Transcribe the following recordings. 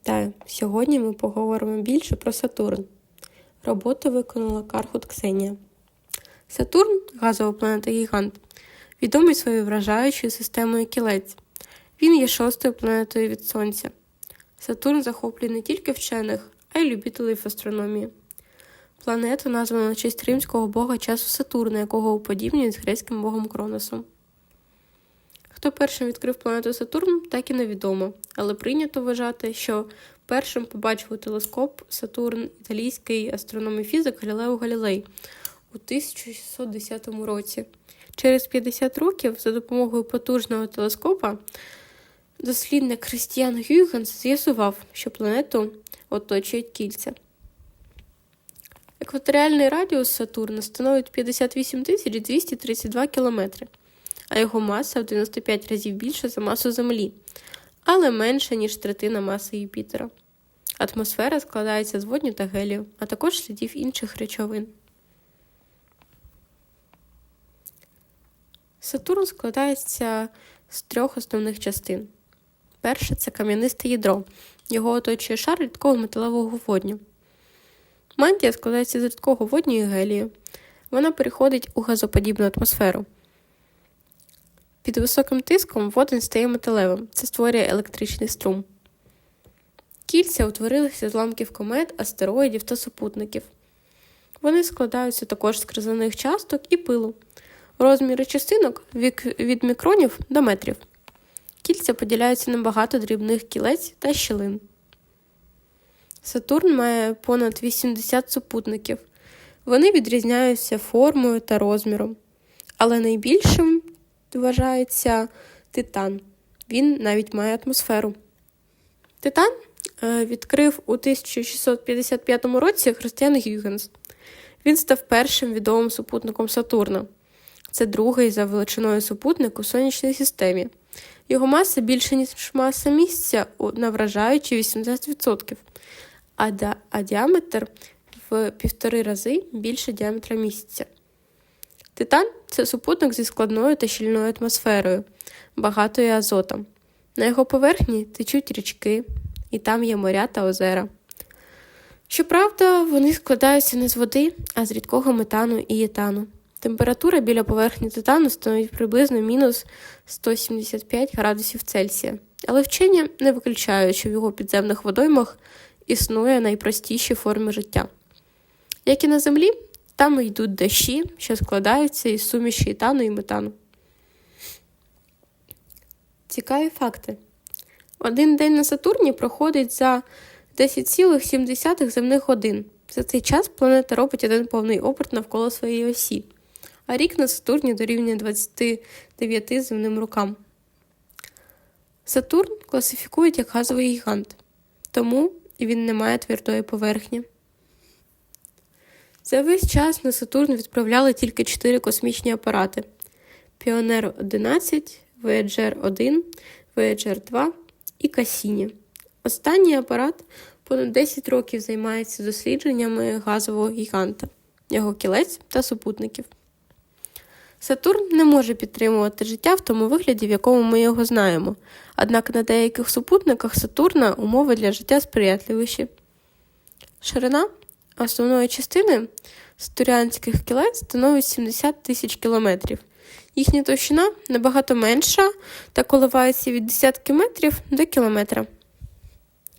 Вітаю! Сьогодні ми поговоримо більше про Сатурн. Роботу виконала Кархут Ксенія. Сатурн газова планета Гігант, відомий своєю вражаючою системою кілець. Він є шостою планетою від Сонця. Сатурн захоплює не тільки вчених, а й любителів астрономії. Планету названо на честь римського бога часу Сатурна, якого уподібнюють з грецьким богом Кроносом. Хто першим відкрив планету Сатурн, так і невідомо, але прийнято вважати, що першим побачив у телескоп Сатурн італійський астроном і фізик Галілео Галілей у 1610 році. Через 50 років за допомогою потужного телескопа дослідник Христіан Гюйгенс з'ясував, що планету оточують кільця. Екваторіальний радіус Сатурна становить 58 232 кілометри а його маса в 95 разів більша за масу Землі, але менша, ніж третина маси Юпітера. Атмосфера складається з водню та гелію, а також слідів інших речовин. Сатурн складається з трьох основних частин. Перше це кам'янисте ядро. Його оточує шар рідкого металевого водню. Мантія складається з рідкого водню і гелію. Вона переходить у газоподібну атмосферу. Під високим тиском водень стає металевим. Це створює електричний струм. Кільця утворилися з ламків комет, астероїдів та супутників. Вони складаються також з кризаних часток і пилу. Розміри частинок від мікронів до метрів. Кільця поділяються на багато дрібних кілець та щілин. Сатурн має понад 80 супутників. Вони відрізняються формою та розміром. Але найбільшим вважається титан. Він навіть має атмосферу. Титан е, відкрив у 1655 році Христиан Гюгенс. Він став першим відомим супутником Сатурна. Це другий за величиною супутник у сонячній системі. Його маса більше, ніж маса місця на вражаючі 80%, а, діаметр в півтори рази більше діаметра місяця. Титан це супутник зі складною та щільною атмосферою, багатою азотом. На його поверхні течуть річки, і там є моря та озера. Щоправда, вони складаються не з води, а з рідкого метану і етану. Температура біля поверхні титану становить приблизно мінус 175 градусів Цельсія, але вчені не виключають, що в його підземних водоймах існує найпростіші форми життя. Як і на Землі, там йдуть дощі, що складаються із суміші етану і метану. Цікаві факти. Один день на Сатурні проходить за 10,7 земних годин. За цей час планета робить один повний оберт навколо своєї осі, а рік на Сатурні дорівнює 29 земним рокам. Сатурн класифікують як газовий гігант, тому він не має твердої поверхні. За весь час на Сатурн відправляли тільки чотири космічні апарати: Піонер 11, Voyager 1, Voyager 2 і Касіні. Останній апарат понад 10 років займається дослідженнями газового гіганта, його кілець та супутників. Сатурн не може підтримувати життя в тому вигляді, в якому ми його знаємо, однак на деяких супутниках Сатурна умови для життя сприятливіші. Ширина основної частини Стурянських кілець становить 70 тисяч кілометрів. Їхня товщина набагато менша та коливається від десятки метрів до кілометра.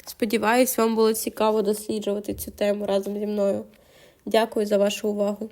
Сподіваюсь, вам було цікаво досліджувати цю тему разом зі мною. Дякую за вашу увагу.